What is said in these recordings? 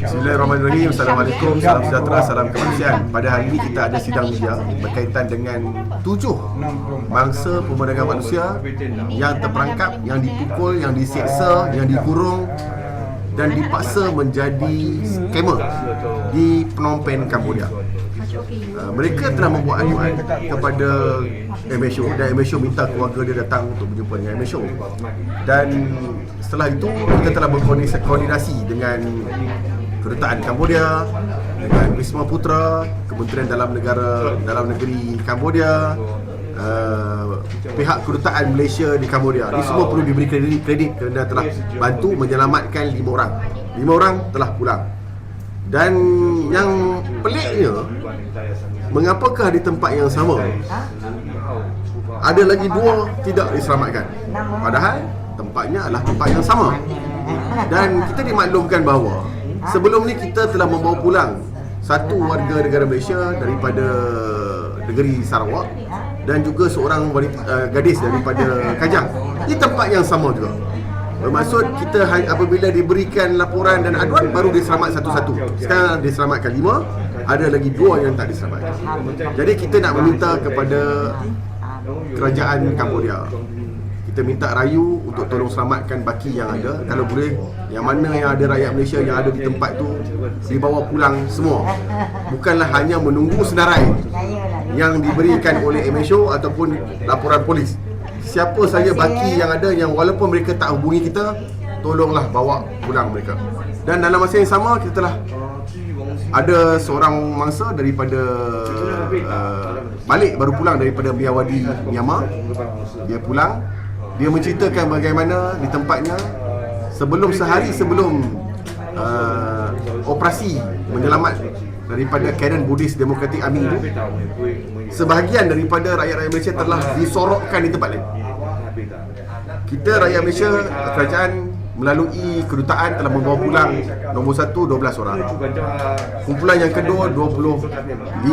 Bismillahirrahmanirrahim. Assalamualaikum. Salam sejahtera, salam kemanusiaan. Pada hari ini kita ada sidang media berkaitan dengan tujuh mangsa pemerdagangan manusia yang terperangkap, yang dipukul, yang diseksa, yang dikurung dan dipaksa menjadi skamer di Phnom Penh, Cambodia. Uh, mereka telah membuat aduan kepada MSO dan MSO minta keluarga dia datang untuk berjumpa dengan MSO dan setelah itu kita telah berkoordinasi dengan kedutaan Cambodia dengan Wisma Putra Kementerian Dalam Negara Dalam Negeri Cambodia uh, pihak kedutaan Malaysia di Cambodia ini semua perlu diberi kredit, kredit kerana telah bantu menyelamatkan lima orang. Lima orang telah pulang. Dan yang peliknya Mengapakah di tempat yang sama? Ada lagi dua tidak diselamatkan. Padahal tempatnya adalah tempat yang sama. Dan kita dimaklumkan bahawa Sebelum ni kita telah membawa pulang Satu warga negara Malaysia daripada negeri Sarawak Dan juga seorang wanita, uh, gadis daripada Kajang Di tempat yang sama juga Bermaksud kita apabila diberikan laporan dan aduan baru diselamat satu-satu. Sekarang diselamatkan lima, ada lagi dua yang tak diselamatkan. Jadi kita nak meminta kepada kerajaan Cambodia. Kita minta rayu untuk tolong selamatkan baki yang ada. Kalau boleh, yang mana yang ada rakyat Malaysia yang ada di tempat tu dibawa pulang semua. Bukanlah hanya menunggu senarai yang diberikan oleh MSO ataupun laporan polis siapa saja baki yang ada yang walaupun mereka tak hubungi kita tolonglah bawa pulang mereka dan dalam masa yang sama kita telah ada seorang mangsa daripada uh, balik baru pulang daripada Miyawadi Myanmar dia pulang dia menceritakan bagaimana di tempatnya sebelum sehari sebelum uh, operasi menyelamat daripada Karen Buddhist Democratic Army itu sebahagian daripada rakyat-rakyat Malaysia telah disorokkan di tempat lain. Kita rakyat Malaysia kerajaan melalui kedutaan telah membawa pulang nombor satu 12 orang. Kumpulan yang kedua 25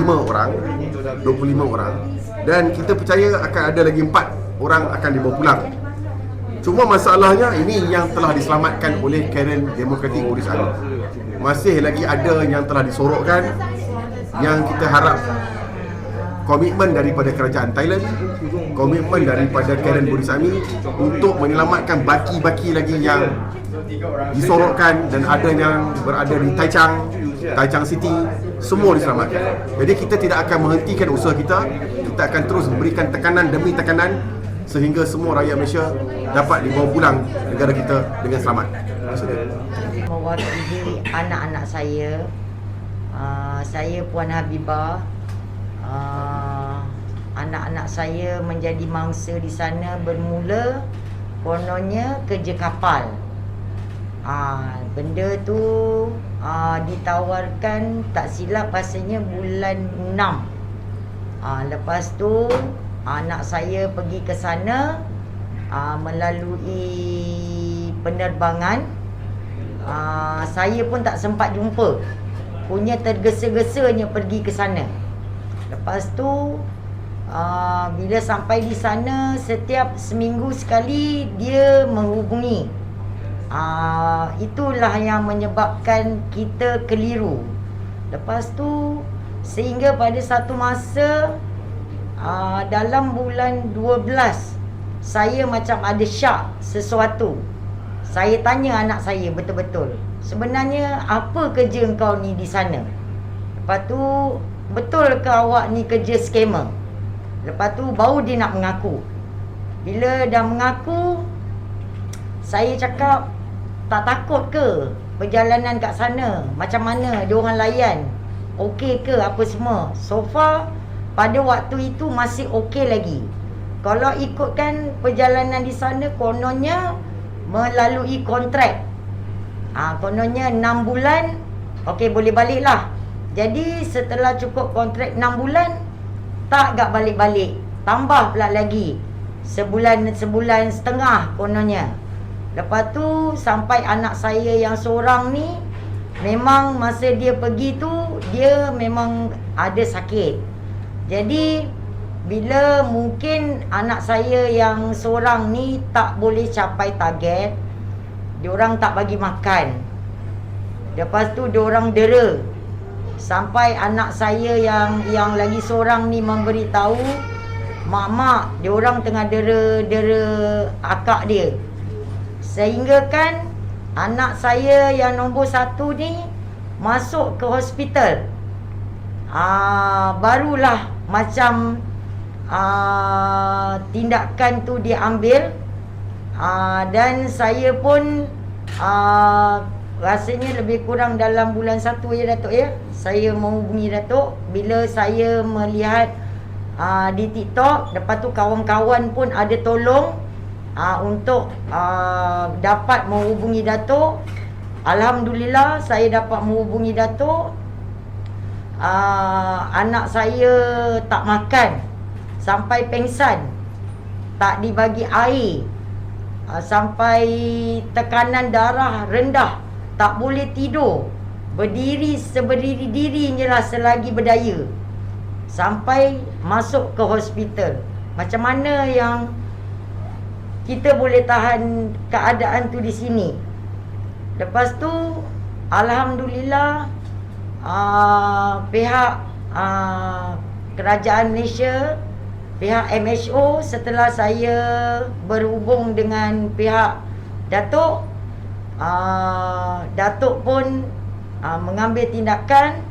orang 25 orang. Dan kita percaya akan ada lagi 4 orang akan dibawa pulang cuma masalahnya ini yang telah diselamatkan oleh Karen Democratic Buddhist Army. Masih lagi ada yang telah disorokkan yang kita harap komitmen daripada kerajaan Thailand komitmen daripada Karen Burisami untuk menyelamatkan baki-baki lagi yang disorokkan dan ada yang berada di Taichung Taichung City semua diselamatkan. Jadi kita tidak akan menghentikan usaha kita. Kita akan terus memberikan tekanan demi tekanan sehingga semua rakyat Malaysia dapat dibawa pulang negara kita dengan selamat. Mewakili anak-anak saya. Uh, saya Puan Habibah. Uh, anak-anak saya menjadi mangsa di sana bermula kononnya kerja kapal. Uh, benda tu uh, ditawarkan tak silap pastinya bulan 6 uh, lepas tu anak saya pergi ke sana uh, melalui penerbangan. Uh, saya pun tak sempat jumpa. Punya tergesa-gesanya pergi ke sana. Lepas tu uh, Bila sampai di sana Setiap seminggu sekali Dia menghubungi. Uh, Itulah yang menyebabkan Kita keliru. Lepas tu Sehingga pada satu masa uh, Dalam bulan 12 Saya macam ada syak Sesuatu Saya tanya anak saya betul-betul Sebenarnya apa kerja kau ni di sana Lepas tu Betul ke awak ni kerja skamer? Lepas tu baru dia nak mengaku. Bila dah mengaku, saya cakap tak takut ke perjalanan kat sana? Macam mana dia orang layan? Okey ke apa semua? So far pada waktu itu masih okey lagi. Kalau ikutkan perjalanan di sana kononnya melalui kontrak. Ha, kononnya 6 bulan okey boleh baliklah. Jadi setelah cukup kontrak 6 bulan Tak gak balik-balik Tambah pula lagi Sebulan sebulan setengah kononnya Lepas tu sampai anak saya yang seorang ni Memang masa dia pergi tu Dia memang ada sakit Jadi Bila mungkin anak saya yang seorang ni Tak boleh capai target Diorang tak bagi makan Lepas tu dia orang dera. Sampai anak saya yang yang lagi seorang ni memberitahu mak-mak dia orang tengah dera-dera akak dia. Sehingga kan anak saya yang nombor satu ni masuk ke hospital. Ah barulah macam ah tindakan tu diambil ah dan saya pun ah rasanya lebih kurang dalam bulan satu ya Datuk ya. Saya menghubungi Datuk bila saya melihat ah di TikTok lepas tu kawan-kawan pun ada tolong ah untuk ah dapat menghubungi Datuk. Alhamdulillah saya dapat menghubungi Datuk uh, anak saya tak makan sampai pengsan tak dibagi air uh, sampai tekanan darah rendah tak boleh tidur berdiri seberdiri dirinya lah selagi berdaya sampai masuk ke hospital. Macam mana yang kita boleh tahan keadaan tu di sini? Lepas tu alhamdulillah uh, pihak uh, kerajaan Malaysia pihak MHO setelah saya berhubung dengan pihak Datuk uh, Datuk pun uh, mengambil tindakan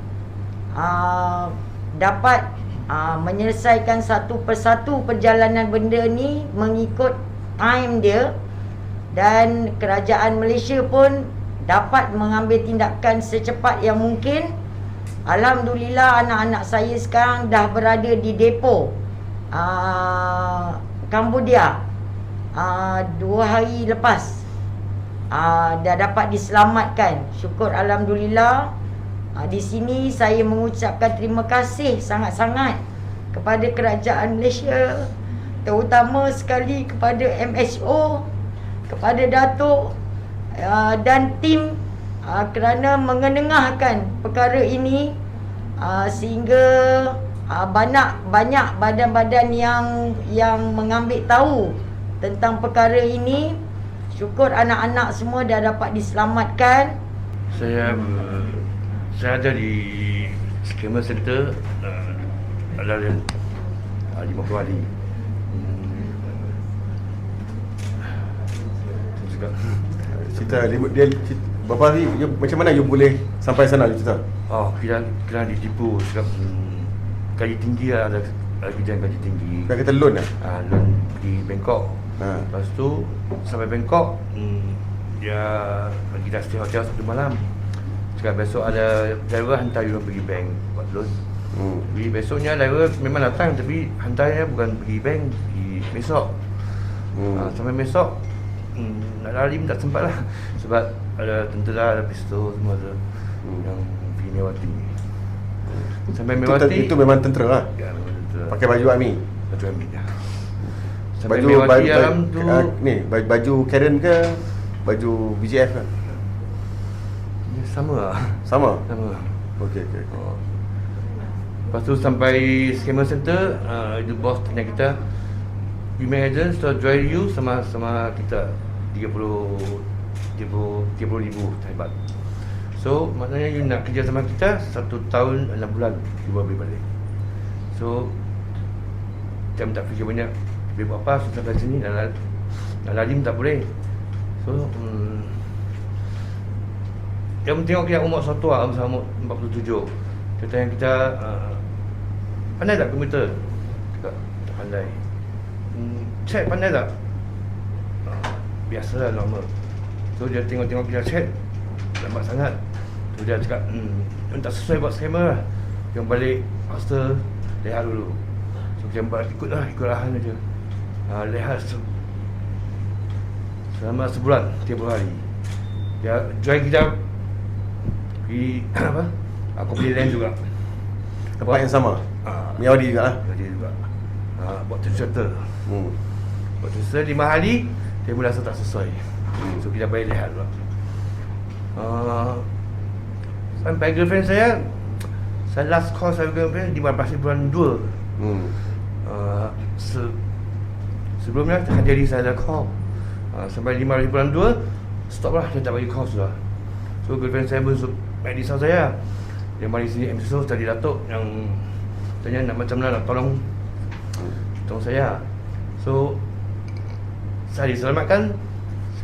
uh, dapat uh, menyelesaikan satu persatu perjalanan benda ni mengikut time dia. Dan kerajaan Malaysia pun dapat mengambil tindakan secepat yang mungkin Alhamdulillah anak-anak saya sekarang dah berada di depo uh, Cambodia uh, Dua hari lepas. Uh, Dah dapat diselamatkan. Syukur Alhamdulillah. Uh, Di sini saya mengucapkan terima kasih sangat-sangat Kepada kerajaan Malaysia Terutama sekali kepada MHO Kepada Datuk uh, Dan tim uh, Kerana mengenengahkan perkara ini uh, Sehingga uh, banyak banyak badan-badan yang yang mengambil tahu tentang perkara ini syukur anak-anak semua dah dapat diselamatkan Saya uh, saya ada di Skema Center uh, ada di di Mokro Ali. Hmm. Saya cakap, Cerita dia, dia berapa hari you, macam mana you boleh sampai sana you cerita? Oh, kira kira ditipu cakap hmm, gaji tinggi lah ada bidang gaji tinggi. Dah kata loan lah. Ah, loan pergi Bangkok. Ha. Lepas tu sampai Bangkok hmm, dia bagi kita stay hotel satu malam. Cakap besok ada driver hantar you pergi bank buat loan. Hmm. Jadi besoknya driver memang datang tapi hantarnya bukan pergi bank, pergi besok. Hmm. Hmm. sampai besok hmm, nak lari tak sempat lah sebab ada tentera, ada pistol semua tu Hmm. yang pergi Mewati. Sampai Itu, Mewati itu memang tentera lah. ya, memang tentera. Pakai baju army. baju ambil dah. Sampai Baju Mewati baju, dalam tu uh, ni baju, baju Karen ke baju BGF kan? ya, sama lah. Sama. Sama. Okey okey. okey. Oh. Lepas tu sampai Scammer Center, uh, itu bos tanya kita, Women Agent sudah join you sama sama kita 30 30, 30 ribu hebat. So, maknanya you nak kerja sama kita satu tahun enam bulan you boleh balik. So, jam tak fikir banyak. Dia buat apa, susah kat sini, nak, la- nak lari pun tak boleh. So, hmm, yang tengok kita umur satu lah, umur 47 Dia tanya kita uh, Pandai tak komputer? Cakap, tak pandai hmm, Chat pandai tak? Uh, biasalah normal So dia tengok-tengok kita chat Lambat sangat So dia cakap, hmm, tak sesuai buat scammer lah Yang balik hostel, lehat dulu So kita buat ikut lah, ikut arahan dia uh, Lehat se- Selama sebulan, 30 hari Dia join kita Pergi apa? Aku beli land juga. Tempat yang sama. Ah, Miawadi juga lah. Jadi juga. Ah, buat translator. Hmm. Buat translator lima hari, dia mula rasa tak sesuai. So kita bayar lihat pula. Ah, sampai girlfriend saya, saya last call saya girlfriend 15 bulan 2. Hmm. Uh, se sebelumnya tak jadi saya ada call uh, sampai 5 bulan 2 stop lah saya tak bagi call sudah So girlfriend saya baik risau saya Yang mari sini MC So tadi Datuk Yang tanya nak macam mana nak tolong Tolong saya So Saya diselamatkan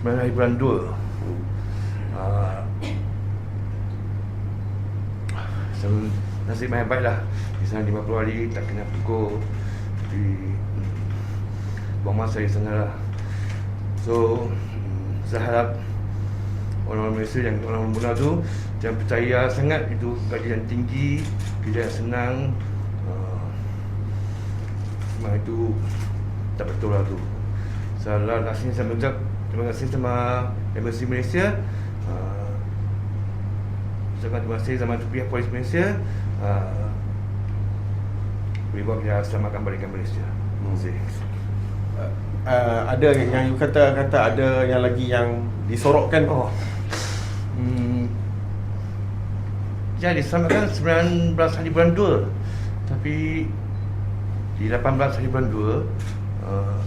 9 hari bulan 2 uh, So nasib yang baik lah. Di sana 50 hari tak kena pukul. Di Buang masa di sana lah. So mm, Saya harap Orang-orang Malaysia yang orang Muna tu Jangan percaya sangat itu gaji yang tinggi Kerja yang senang uh, itu Tak betul lah tu. Salah nak sini saya mengucap Terima kasih sama Embassy Malaysia. Uh, Sangat terima kasih sama pihak polis Malaysia. Uh, Boleh buat kita selamatkan balikan Malaysia. Terima kasih. Uh, ada yang you kata kata ada yang lagi yang disorokkan? Oh. Hmm. Jadi diselamatkan 19 hari bulan 2 Tapi Di 18 hari bulan 2 uh,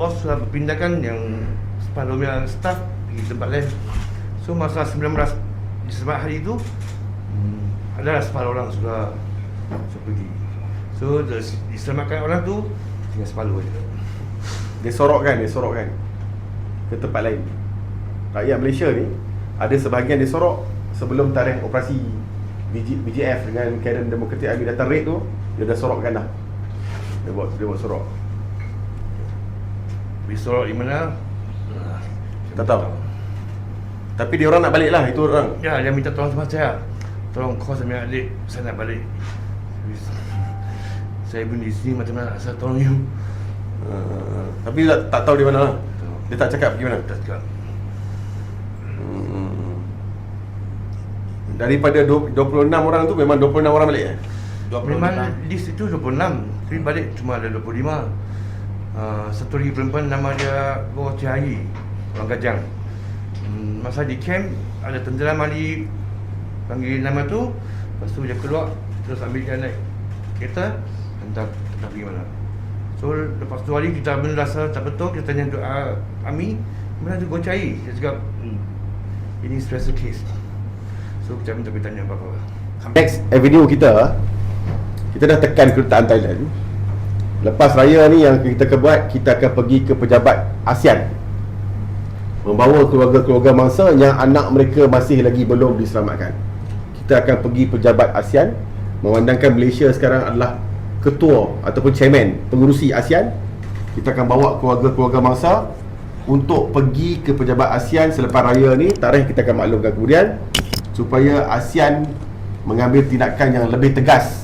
Bos sudah berpindahkan yang Separuhnya staff Pergi tempat lain. So masa 19 Diselamat hari itu hmm, Adalah separuh orang sudah Sudah pergi. So diselamatkan orang tu Tinggal separuh je. Disorokkan disorokkan ke tempat lain. Rakyat Malaysia ni ada sebahagian disorok sebelum tarikh operasi BG, BGF dengan Karen Demokratik Army datang raid tu dia dah sorokkan dah. Dia buat dia buat sorok Bisorok di mana Ah, Tak tahu. tapi dia orang nak balik lah itu orang Ya, dia minta tolong sama saya. Tolong kau sama adik, saya nak balik. Saya pun di sini macam mana saya tolong you. uh, tapi tak, tak tahu di mana lah dia tak cakap pergi mana Tak cakap. hmm. daripada du- 26 orang tu memang 26 orang balik eh Memang list itu 26 Tapi balik cuma ada 25 uh, Satu lagi perempuan nama dia Goh Cihayi Orang Kajang. Hmm, Masa di camp Ada tentera mari Panggil nama tu. Lepas tu dia keluar Terus ambil dia naik Kereta Entah, entah pergi mana. So lepas tu hari kita ambil rasa tak betul Kita tanya uh, Ami Mana tu Goh Cihayi Dia cakap hmm, Ini special case. So kita minta bertanya apa-apa. Next avenue kita Kita dah tekan kedutaan Thailand Lepas raya ni yang kita akan buat Kita akan pergi ke pejabat ASEAN. Membawa keluarga-keluarga mangsa Yang anak mereka masih lagi belum diselamatkan. Kita akan pergi pejabat ASEAN. Memandangkan Malaysia sekarang adalah Ketua ataupun chairman pengurusi ASEAN. Kita akan bawa keluarga-keluarga mangsa Untuk pergi ke pejabat ASEAN selepas raya ni. Tarikh kita akan maklumkan kemudian Supaya ASEAN mengambil tindakan yang lebih tegas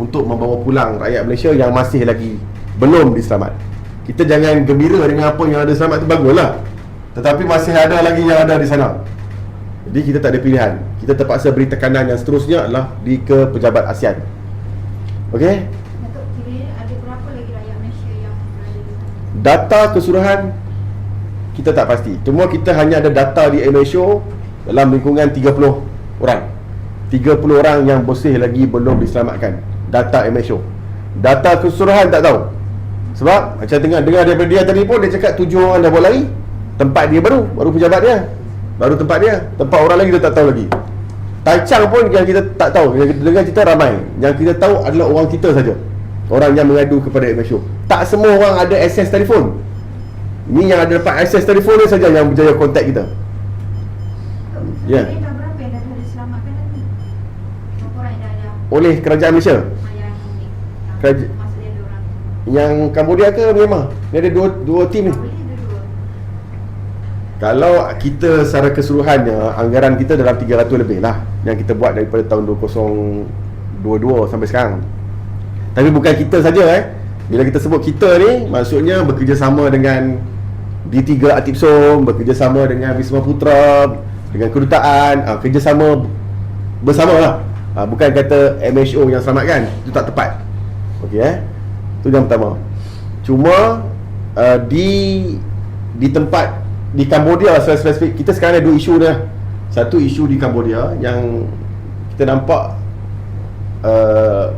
untuk membawa pulang rakyat Malaysia yang masih lagi belum diselamat. Kita jangan gembira dengan apa yang ada selamat tu baguslah. Tetapi masih ada lagi yang ada di sana. Jadi kita tak ada pilihan. Kita terpaksa beri tekanan yang seterusnya adalah di ke pejabat ASEAN. Okey? Datuk kira ada berapa lagi rakyat Malaysia yang berada di sana? Data keseluruhan kita tak pasti. Cuma kita hanya ada data di MSO dalam lingkungan 30 orang. 30 orang yang bersih lagi belum diselamatkan. Data MSO. Data keseluruhan tak tahu. Sebab macam tengah dengar daripada dia tadi pun dia cakap 7 orang dah buat lari. Tempat dia baru, baru pejabat dia. Baru tempat dia. Tempat orang lagi kita tak tahu lagi. Tai Chang pun yang kita tak tahu. Yang kita dengar cerita ramai. Yang kita tahu adalah orang kita saja. Orang yang mengadu kepada MSO. Tak semua orang ada akses telefon. Ni yang ada dapat akses telefon ni saja yang berjaya kontak kita. Ya. Ada Oleh kerajaan Malaysia. Ah, yang Cambodia ke Myanmar? Ni ada dua dua tim ni. Kalau kita secara keseluruhannya anggaran kita dalam 300 lebih lah yang kita buat daripada tahun 2022 sampai sekarang. Tapi bukan kita saja eh. Bila kita sebut kita ni maksudnya bekerjasama dengan D3 Atipsom, bekerjasama dengan Wisma Putra, dengan kedutaan, ah, kerjasama bersama lah. Ah, bukan kata MHO yang selamatkan, itu tak tepat. Okey eh. Itu yang pertama. Cuma uh, di di tempat di Cambodia secara spesifik kita sekarang ada dua isu lah. Satu isu di Cambodia yang kita nampak uh,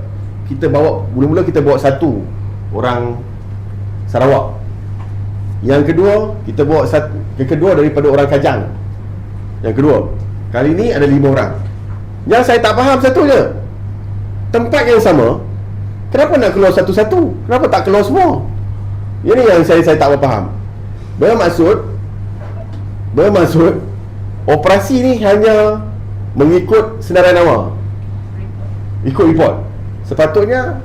kita bawa mula-mula kita bawa satu orang Sarawak. Yang kedua kita bawa satu yang kedua daripada orang Kajang. Yang kedua Kali ni ada lima orang Yang saya tak faham satu je Tempat yang sama Kenapa nak keluar satu-satu? Kenapa tak keluar semua? Ini yang saya saya tak faham. Bermaksud Bermaksud Operasi ni hanya Mengikut senarai nama. Ikut report. Sepatutnya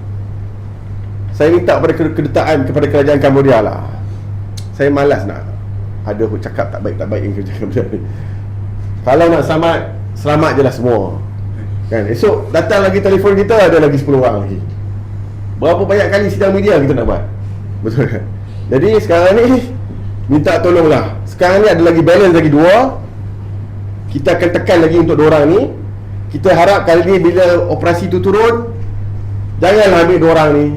Saya minta kepada kedutaan Kepada kerajaan Cambodia lah. Saya malas nak. Ada cakap tak baik-tak baik Yang kerajaan Cambodia ni. Kalau nak selamat Selamat je lah semua. Kan? Esok datang lagi telefon kita Ada lagi 10 orang lagi Berapa banyak kali sidang media kita nak buat? Betul kan? Jadi sekarang ni Minta tolonglah. Sekarang ni ada lagi balance lagi dua. Kita akan tekan lagi untuk orang ni. Kita harap kali ni bila operasi tu turun Janganlah ambil orang ni.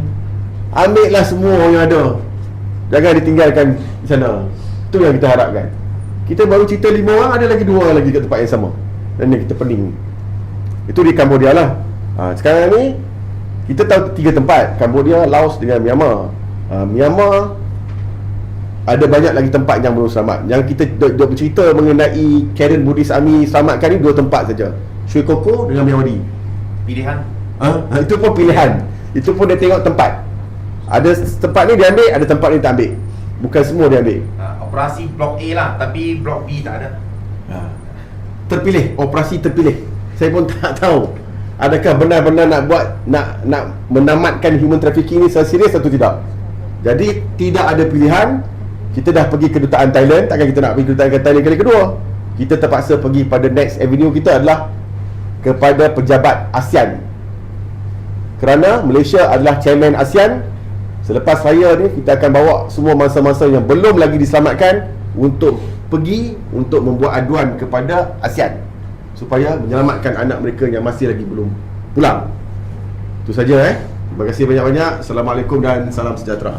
Ambil lah semua orang yang ada. Jangan ditinggalkan di sana. Itu yang kita harapkan. Kita baru cerita lima orang Ada lagi dua orang lagi kat tempat yang sama. Dan ni kita pening. Itu di Cambodia lah. Ha, Sekarang ni Kita tahu tiga tempat. Cambodia, Laos dengan Myanmar. Ha, Myanmar ada banyak lagi tempat yang belum selamat. Yang kita dok, dok bercerita mengenai Karen Buddhist Army selamatkan ni dua tempat saja. Shui Koko dengan Myanmar Pilihan. Ha? ha? Itu pun pilihan. Itu pun dia tengok tempat. Ada tempat ni dia ambil Ada tempat ni tak ambil. Bukan semua dia ambil. Ha, Operasi Blok A lah Tapi Blok B tak ada. Ha. Terpilih. Operasi terpilih. Saya pun tak tahu Adakah benar-benar nak buat Nak nak menamatkan human trafficking ni Secara serius atau tidak? Jadi tidak ada pilihan. Kita dah pergi kedutaan Thailand. Takkan kita nak pergi kedutaan Thailand kali kedua? Kita terpaksa pergi pada next avenue kita adalah Kepada pejabat ASEAN. Kerana Malaysia adalah chairman ASEAN Selepas saya ni Kita akan bawa semua masa-masa yang belum lagi diselamatkan Untuk pergi Untuk membuat aduan kepada ASEAN Supaya menyelamatkan anak mereka yang masih lagi belum pulang. Itu saja eh. Terima kasih banyak-banyak. Assalamualaikum dan salam sejahtera